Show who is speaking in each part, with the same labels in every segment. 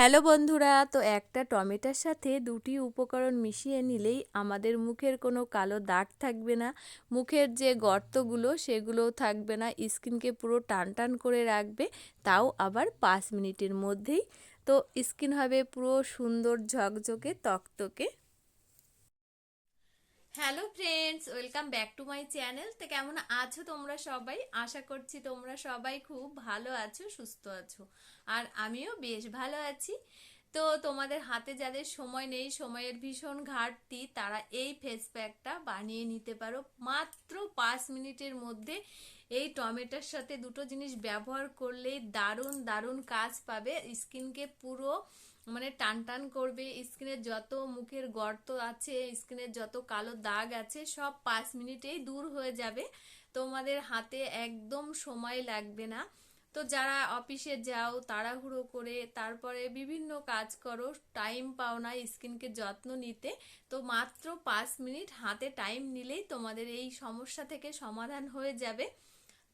Speaker 1: Hello বন্ধুরা, তো একটা টমেটোর সাথে দুটি উপকরণ মিশিয়ে নিলেই আমাদের মুখের কোনো কালো দাগ থাকবে না। মুখের যে গর্তগুলো, সেগুলোও থাকবে না। স্কিনকে পুরো টান টান করে রাখবে, তাও আবার পাঁচ মিনিটের মধ্যেই। তো স্কিন হবে পুরো সুন্দর ঝকঝকে, তকতকে। Hello friends, welcome back to my channel. তো কেমন আছো তোমরা সবাই? আশা করছি তোমরা সবাই খুব ভালো আছো, সুস্থ আছো। আর আমিও বেশ ভালো আছি। তো তোমাদের হাতে যাদের সময় নেই, সময়ের ভীষণ ঘাটতি, তারা এই ফেস প্যাকটা বানিয়ে নিতে পারো। মাত্র পাঁচ মিনিটের মধ্যে এই টমেটোর সাথে দুটো জিনিস ব্যবহার করলেই দারুণ দারুণ কাজ পাবে। স্কিনকে পুরো মানে টান টান করবে, স্কিনের যত মুখের গর্ত আছে, স্কিনের যত কালো দাগ আছে, সব পাঁচ মিনিটেই দূর হয়ে যাবে। তোমাদের হাতে একদম সময় লাগবে না। তো যারা অফিসে যাও, তাড়াহুড়ো করে, তারপরে বিভিন্ন কাজ করো, টাইম পাও না স্কিনকে যত্ন নিতে। তো মাত্র পাঁচ মিনিট হাতে টাইম নিলেই তোমাদের এই সমস্যা থেকে সমাধান হয়ে যাবে।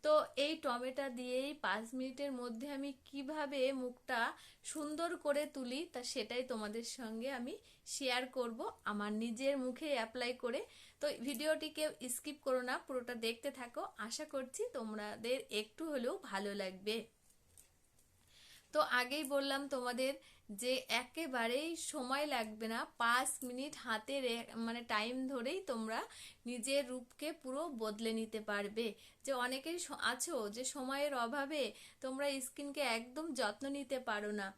Speaker 1: তো এই টমেটা দিয়েই পাঁচ মিনিটের মধ্যে আমি কীভাবে মুখটা সুন্দর করে তুলি, তা সেটাই তোমাদের সঙ্গে আমি শেয়ার করব আমার নিজের মুখে অ্যাপ্লাই করে। তো ভিডিওটিকে স্কিপ করো না, পুরোটা দেখতে থাকো। আশা করছি তোমাদের একটু হলেও ভালো লাগবে। তো আগেই বললাম তোমাদের যে একেবারেই সময় লাগবে না, পাঁচ মিনিট হাতে মানে টাইম ধরেই তোমরা নিজের রূপকে পুরো বদলে নিতে পারবে। যে অনেকেই আছো যে সময়ের অভাবে তোমরা স্কিনকে একদম যত্ন নিতে পারো না।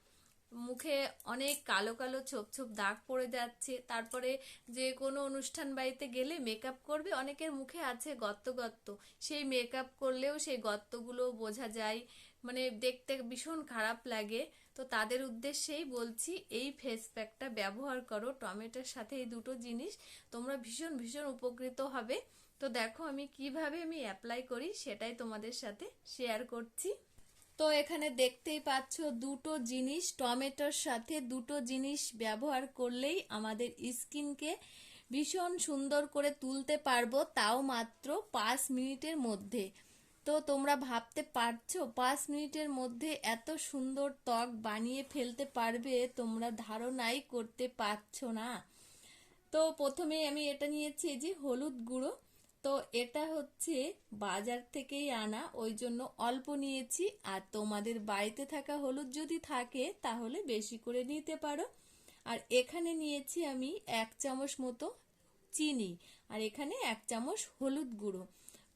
Speaker 1: মুখে অনেক কালো কালো ছোপ ছোপ দাগ পড়ে যাচ্ছে, তারপরে যে কোনো অনুষ্ঠান বাড়িতে গেলে মেকআপ করবে, অনেকের মুখে আছে গত্ত গত্ত। সেই মেকআপ করলেও সেই গত্তগুলো বোঝা যায়। মানে দেখতে ভীষণ খারাপ লাগে। তো তাদের উদ্দেশ্যেই বলছি, এই ফেস প্যাকটা ব্যবহার করো। টমেটোর সাথে এই দুটো জিনিস তোমরা ভীষণ ভীষণ উপকৃত হবে। তো দেখো আমি কীভাবে আমি অ্যাপ্লাই করি, সেটাই তোমাদের সাথে শেয়ার করছি। তো এখানে দেখতেই পাচ্ছ দুটো জিনিস, টমেটোর সাথে দুটো জিনিস ব্যবহার করলেই আমাদের স্কিনকে ভীষণ সুন্দর করে তুলতে পারব, তাও মাত্র পাঁচ মিনিটের মধ্যে। তো তোমরা ভাবতে পারছ, পাঁচ মিনিটের মধ্যে এত সুন্দর ত্বক বানিয়ে ফেলতে পারবে, তোমরা ধারণাই করতে পারছ না। তো প্রথমে আমি এটা নিয়েছি যে হলুদ গুঁড়ো। তো এটা হচ্ছে বাজার থেকেই আনা, ওই জন্য অল্প নিয়েছি। আর তোমাদের বাড়িতে থাকা হলুদ যদি থাকে, তাহলে বেশি করে নিতে পারো। আর এখানে নিয়েছি আমি এক চামচ মতো চিনি। আর এখানে এক চামচ হলুদ গুঁড়ো।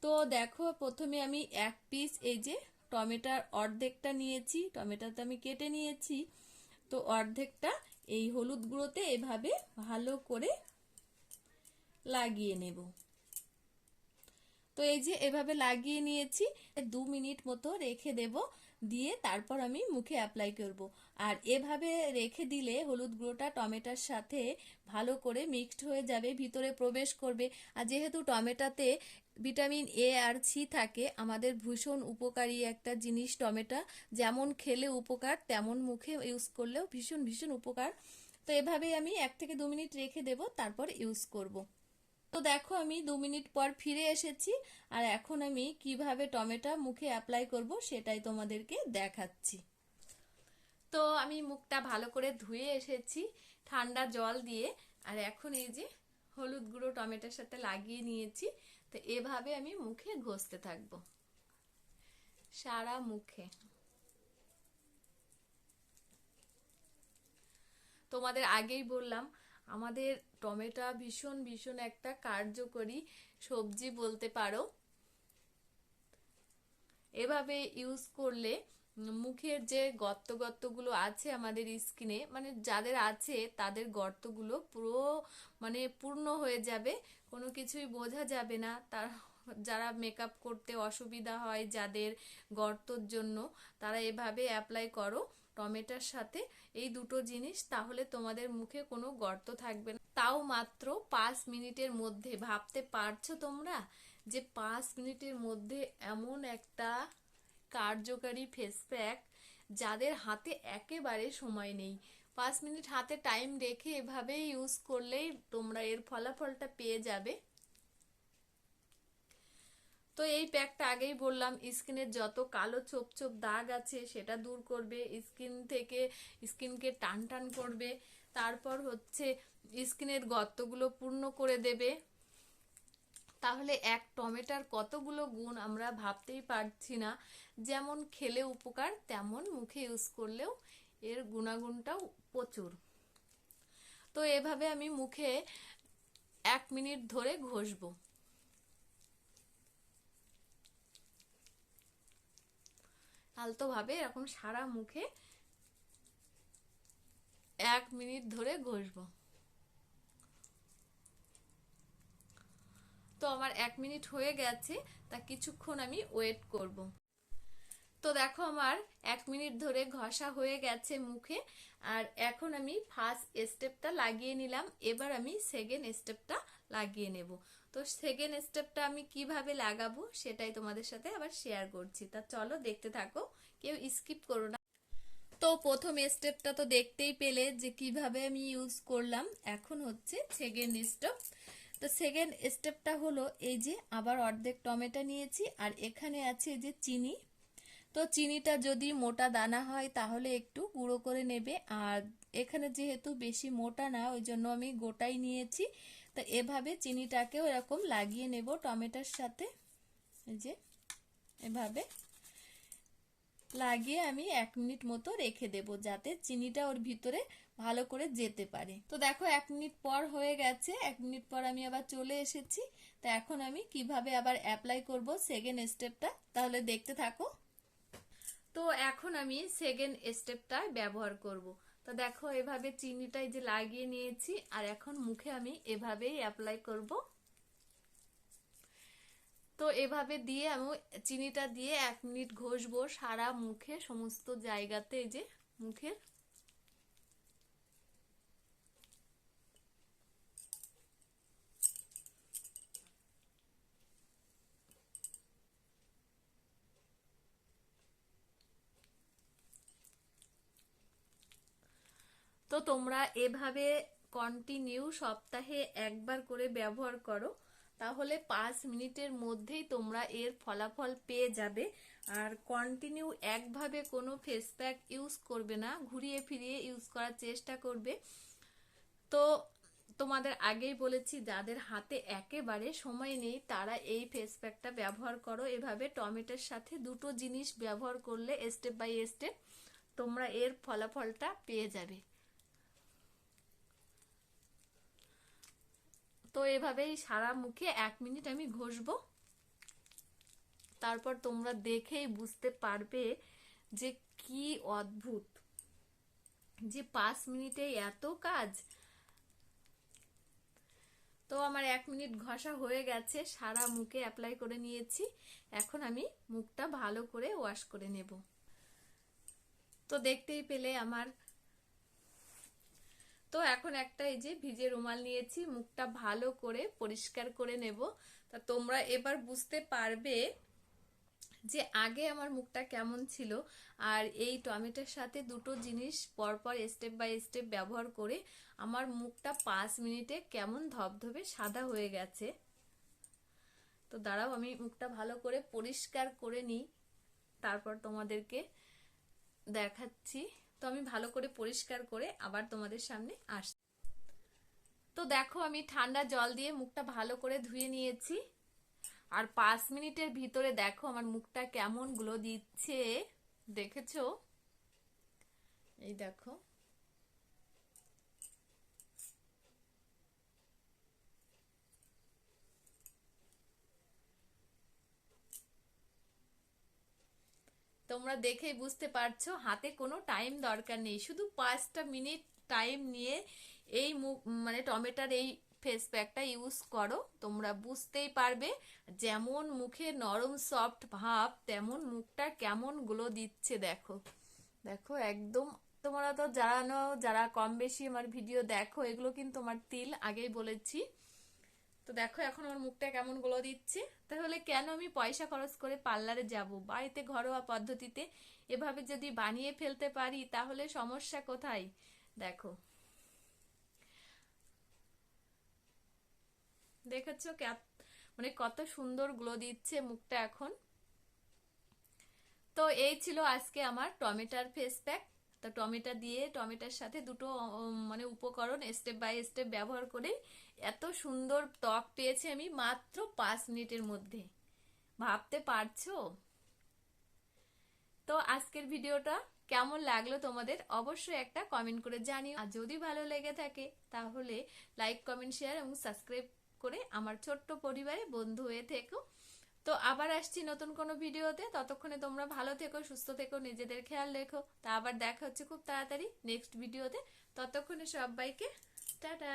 Speaker 1: তো দেখো, প্রথমে আমি এক পিস এই যে টমেটার অর্ধেকটা নিয়েছি, টমেটোটা আমি কেটে নিয়েছি। তো অর্ধেকটা এই হলুদ গুঁড়োতে এভাবে ভালো করে লাগিয়ে নেব। তো এই যে এভাবে লাগিয়ে নিয়েছি, দু মিনিট মতো রেখে দেব। দিয়ে তারপর আমি মুখে অ্যাপ্লাই করব। আর এভাবে রেখে দিলে হলুদ গুঁড়োটা টমেটোর সাথে ভালো করে মিক্সড হয়ে যাবে, ভিতরে প্রবেশ করবে। আর যেহেতু টমেটোতে ভিটামিন এ আর সি থাকে, আমাদের ভীষণ উপকারী একটা জিনিস টমেটো। যেমন খেলে উপকার, তেমন মুখে ইউজ করলেও ভীষণ ভীষণ উপকার। তো এভাবেই আমি এক থেকে দু মিনিট রেখে দেব, তারপর ইউজ করব। তো দেখো আমি দু মিনিট পর ফিরে এসেছি, আর এখন আমি কীভাবে টমেটো মুখে অ্যাপ্লাই করব সেটাই তোমাদেরকে দেখাচ্ছি। তো আমি মুখটা ভালো করে ধুয়ে এসেছি ঠান্ডা জল দিয়ে, আর এখন এই যে হলুদ গুঁড়ো টমেটোর সাথে লাগিয়ে নিয়েছি, তো এভাবে আমি মুখে ঘষতে থাকব। সারা মুখে। তোমাদের আগেই বললাম আমাদের টমেটো ভীষণ ভীষণ একটা কার্যকরী সবজি বলতে পারো। এভাবে ইউজ করলে মুখের যে গর্ত গর্তগুলো আছে আমাদের স্কিনে মানে যাদের আছে তাদের গর্তগুলো পুরো মানে পূর্ণ হয়ে যাবে, কোনো কিছুই বোঝা যাবে না। তার, যারা মেকআপ করতে অসুবিধা হয়, যাদের গর্তর জন্য, তারা এভাবে অ্যাপ্লাই করো। টমেটোর সাথে এই দুটো জিনিস, তাহলে তোমাদের মুখে কোনো গর্ত থাকবে না। তাও মাত্র পাঁচ মিনিটের মধ্যে। ভাবতে পারছ তোমরা যে পাঁচ মিনিটের মধ্যে এমন একটা কার্যকারী ফেস প্যাক যাদের হাতে একেবারে সময় নেই? পাঁচ মিনিট হাতে টাইম রেখে এভাবে ইউজ করলেই তোমরা এর ফলাফলটা পেয়ে যাবে। তো এই প্যাকটা আগেই বললাম, স্কিনের যত কালো ছোপ ছোপ দাগ আছে সেটা দূর করবে, স্কিন থেকে স্কিনকে টান টান করবে। তারপর হচ্ছে স্কিনের গর্তগুলো পূর্ণ করে দেবে। তাহলে এক টমেটার কতগুলো গুণ আমরা ভাবতেই পারছি না। যেমন খেলে উপকার, তেমন মুখে ইউজ করলেও এর গুণাগুণটাও প্রচুর। তো এভাবে আমি মুখে এক মিনিট ধরে ঘষবো। আলতোভাবে এরকম সারা মুখে এক মিনিট ধরে ঘষবো। তো আমার এক মিনিট হয়ে গেছে, তা কিছুক্ষণ আমি ওয়েট করব। তো দেখো আমার এক মিনিট ধরে ঘষা হয়ে গেছে মুখে, আর এখন আমি ফার্স্ট স্টেপটা লাগিয়ে নিলাম, এবার আমি সেকেন্ড স্টেপটা লাগিয়ে নেব। তো সেকেন্ড স্টেপটা আমি কীভাবে লাগাবো সেটাই তোমাদের সাথে আবার শেয়ার করছি। তা চলো দেখতে থাকো, কেউ স্কিপ করো না। তো প্রথম স্টেপটা তো দেখতেই পেলে যে কীভাবে আমি ইউজ করলাম। এখন হচ্ছে সেকেন্ড স্টেপ তো সেকেন্ড স্টেপটা হলো এই যে আবার অর্ধেক টমেটো নিয়েছি আর এখানে আছে যে চিনি। তো চিনিটা যদি মোটা দানা হয় তাহলে একটু গুঁড়ো করে নেবে। আর এখানে যেহেতু বেশি মোটা না, ওই জন্য আমি গোটাই নিয়েছি। তো এভাবে চিনিটাকেও এরকম লাগিয়ে নেব টমেটোর সাথে। যে, এভাবে লাগিয়ে আমি এক মিনিট মতো রেখে দেব যাতে চিনিটা ওর ভিতরে ভালো করে যেতে পারে। তো দেখো, এক মিনিট পর হয়ে গেছে, এক মিনিট পর আমি আবার চলে এসেছি। তো এখন আমি কীভাবে আবার অ্যাপ্লাই করব সেকেন্ড স্টেপটা তাহলে দেখতে থাকো। তো এখন আমি সেকেন্ড স্টেপটা ব্যবহার করব। তো দেখো, এভাবে চিনিটাই যে লাগিয়ে নিয়েছি, আর এখন মুখে আমি এভাবেই অ্যাপ্লাই করব। তো এভাবে দিয়ে আমি চিনিটা দিয়ে এক মিনিট ঘষবো সারা মুখে, সমস্ত জায়গাতে যে মুখের তো তোমরা এভাবে কন্টিনিউ সপ্তাহে একবার করে ব্যবহার করো। তাহলে পাঁচ মিনিটের মধ্যেই তোমরা এর ফলাফল পেয়ে যাবে। আর কন্টিনিউ একভাবে কোনো ফেস প্যাক ইউজ করবে না, ঘুরিয়ে ফিরিয়ে ইউজ করার চেষ্টা করবে। তো তোমাদের আগেই বলেছি, যাদের হাতে একেবারে সময় নেই, তারা এই ফেস প্যাকটা ব্যবহার করো। এভাবে টমেটোর সাথে দুটো জিনিস ব্যবহার করলে স্টেপ বাই স্টেপ তোমরা এর ফলাফলটা পেয়ে যাবে। তো এভাবেই সারা মুখে এক মিনিট আমি ঘষবো। তারপর তোমরা দেখেই বুঝতে পারবে যে কি অদ্ভুত। যে পাঁচ মিনিটে এত কাজ। তো আমার এক মিনিট ঘষা হয়ে গেছে, সারা মুখে অ্যাপ্লাই করে নিয়েছি। এখন আমি মুখটা ভালো করে ওয়াশ করে নেব। তো দেখতেই পেলে আমার এখন একটা এই যে ভিজে রুমাল নিয়েছি, মুখটা ভালো করে পরিষ্কার করে নেব। তা তোমরা এবার বুঝতে পারবে যে আগে আমার মুখটা কেমন ছিল। আর এই টমেটোর সাথে দুটো জিনিস পরপর স্টেপ বাই স্টেপ ব্যবহার করে আমার মুখটা পাঁচ মিনিটে কেমন ধবধবে সাদা হয়ে গেছে। তো দাঁড়াও, আমি মুখটা ভালো করে পরিষ্কার করে নিই। তারপর তোমাদেরকে দেখাচ্ছি। তো আমি ভালো করে পরিষ্কার করে আবার তোমাদের সামনে আস তো দেখো, আমি ঠান্ডা জল দিয়ে মুখটা ভালো করে ধুয়ে নিয়েছি। আর পাঁচ মিনিটের ভিতরে দেখো আমার মুখটা কেমন গ্লো দিচ্ছে। দেখেছ? এই দেখো। তোমরা দেখেই বুঝতে পারছ, হাতে কোনো টাইম দরকার নেই। শুধু পাঁচটা মিনিট টাইম নিয়ে এই মানে টমেটোর এই ফেস প্যাকটা ইউজ করো। তোমরা বুঝতেই পারবে যেমন মুখে নরম সফট ভাব, তেমন মুখটা কেমন গ্লো দিচ্ছে, দেখো। দেখো, একদম তোমরা তো জানো, যারা কম বেশি আমার ভিডিও দেখো, এগুলো কিন্তু আমার তিল আগেই বলেছি। তো দেখো এখন আমার মুখটা কেমন গ্লো দিচ্ছে। তাহলে কেন আমি পয়সা খরচ করে পার্লারে যাব? বাড়িতে ঘরোয়া পদ্ধতিতে এভাবে যদি বানিয়ে ফেলতে পারি, তাহলে সমস্যা কোথায়? দেখো। দেখেছ মানে কত সুন্দর গ্লো দিচ্ছে মুখটা এখন। তো এই ছিল আজকে আমার টমেটার ফেস প্যাক তো টমেটো দিয়ে টমেটোর সাথে দুটো মানে উপকরণ স্টেপ বাই স্টেপ ব্যবহার করে এত সুন্দর ত্বক পেয়েছি আমি মাত্র পাঁচ মিনিটের মধ্যে। ভাবতে পারছ? তো আজকের ভিডিওটা কেমন লাগল তোমাদের অবশ্যই একটা কমেন্ট করে জানিও। আর যদি ভালো লেগে থাকে, তাহলে লাইক কমেন্ট শেয়ার এবং সাবস্ক্রাইব করে আমার ছোট্ট পরিবারে বন্ধু হয়ে থেকো। তো আবার আসছি নতুন কোনো ভিডিওতে। ততক্ষণে তোমরা ভালো থেকো, সুস্থ থেকো, নিজেদের খেয়াল রেখো। তা আবার দেখা হচ্ছে খুব তাড়াতাড়ি নেক্সট ভিডিওতে। ততক্ষণে সবাইকে, টাটা!